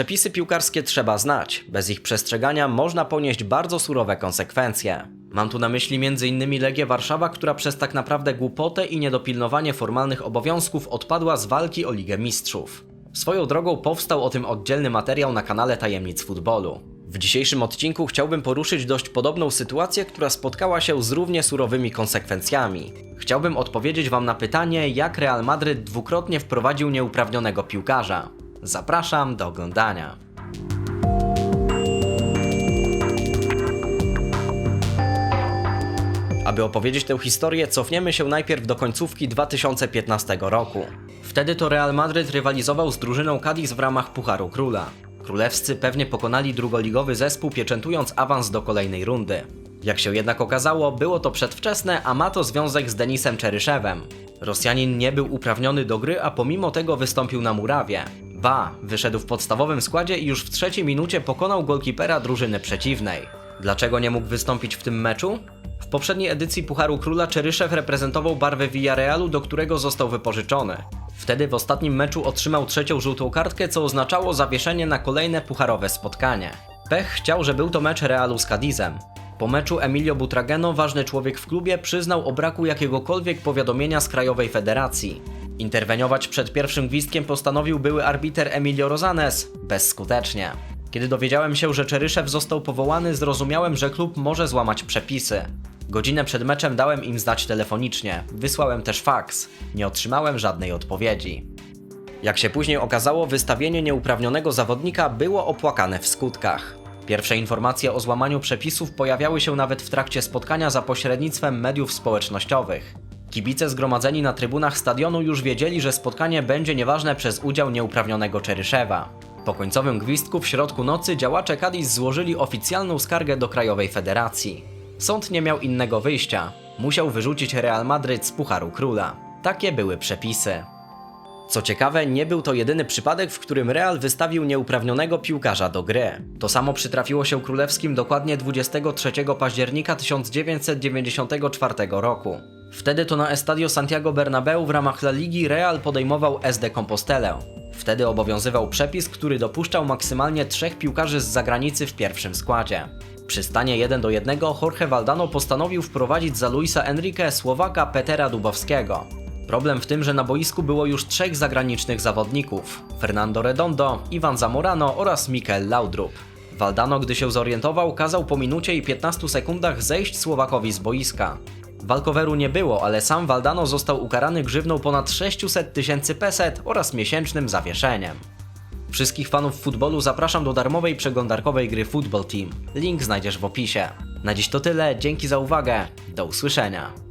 Przepisy piłkarskie trzeba znać. Bez ich przestrzegania można ponieść bardzo surowe konsekwencje. Mam tu na myśli m.in. Legię Warszawa, która przez tak naprawdę głupotę i niedopilnowanie formalnych obowiązków odpadła z walki o Ligę Mistrzów. Swoją drogą powstał o tym oddzielny materiał na kanale Tajemnic Futbolu. W dzisiejszym odcinku chciałbym poruszyć dość podobną sytuację, która spotkała się z równie surowymi konsekwencjami. Chciałbym odpowiedzieć Wam na pytanie, jak Real Madryt dwukrotnie wprowadził nieuprawnionego piłkarza. Zapraszam do oglądania. Aby opowiedzieć tę historię, cofniemy się najpierw do końcówki 2015 roku. Wtedy to Real Madryt rywalizował z drużyną Cadiz w ramach Pucharu Króla. Królewscy pewnie pokonali drugoligowy zespół, pieczętując awans do kolejnej rundy. Jak się jednak okazało, było to przedwczesne, a ma to związek z Denisem Czeryszewem. Rosjanin nie był uprawniony do gry, a pomimo tego wystąpił na murawie. Ba, wyszedł w podstawowym składzie i już w trzeciej minucie pokonał golkipera drużyny przeciwnej. Dlaczego nie mógł wystąpić w tym meczu? W poprzedniej edycji Pucharu Króla Czeryszew reprezentował barwy Villarealu, do którego został wypożyczony. Wtedy w ostatnim meczu otrzymał trzecią żółtą kartkę, co oznaczało zawieszenie na kolejne pucharowe spotkanie. Pech chciał, że był to mecz Realu z Cadizem. Po meczu Emilio Butrageno, ważny człowiek w klubie, przyznał o braku jakiegokolwiek powiadomienia z Krajowej Federacji. Interweniować przed pierwszym gwizdkiem postanowił były arbiter Emilio Rosanes, bezskutecznie. Kiedy dowiedziałem się, że Czeryszew został powołany, zrozumiałem, że klub może złamać przepisy. Godzinę przed meczem dałem im znać telefonicznie, wysłałem też faks. Nie otrzymałem żadnej odpowiedzi. Jak się później okazało, wystawienie nieuprawnionego zawodnika było opłakane w skutkach. Pierwsze informacje o złamaniu przepisów pojawiały się nawet w trakcie spotkania za pośrednictwem mediów społecznościowych. Kibice zgromadzeni na trybunach stadionu już wiedzieli, że spotkanie będzie nieważne przez udział nieuprawnionego Czeryszewa. Po końcowym gwizdku w środku nocy działacze Cadiz złożyli oficjalną skargę do Krajowej Federacji. Sąd nie miał innego wyjścia. Musiał wyrzucić Real Madryt z Pucharu Króla. Takie były przepisy. Co ciekawe, nie był to jedyny przypadek, w którym Real wystawił nieuprawnionego piłkarza do gry. To samo przytrafiło się królewskim dokładnie 23 października 1994 roku. Wtedy to na Estadio Santiago Bernabeu w ramach La Ligi Real podejmował SD Compostelę. Wtedy obowiązywał przepis, który dopuszczał maksymalnie trzech piłkarzy z zagranicy w pierwszym składzie. Przy stanie 1 do 1 Jorge Valdano postanowił wprowadzić za Luisa Enrique Słowaka Petera Dubowskiego. Problem w tym, że na boisku było już trzech zagranicznych zawodników: Fernando Redondo, Iwan Zamorano oraz Mikel Laudrup. Valdano, gdy się zorientował, kazał po minucie i 15 sekundach zejść Słowakowi z boiska. Walkoweru nie było, ale sam Valdano został ukarany grzywną ponad 600 tysięcy peset oraz miesięcznym zawieszeniem. Wszystkich fanów futbolu zapraszam do darmowej przeglądarkowej gry Football Team. Link znajdziesz w opisie. Na dziś to tyle, dzięki za uwagę, do usłyszenia.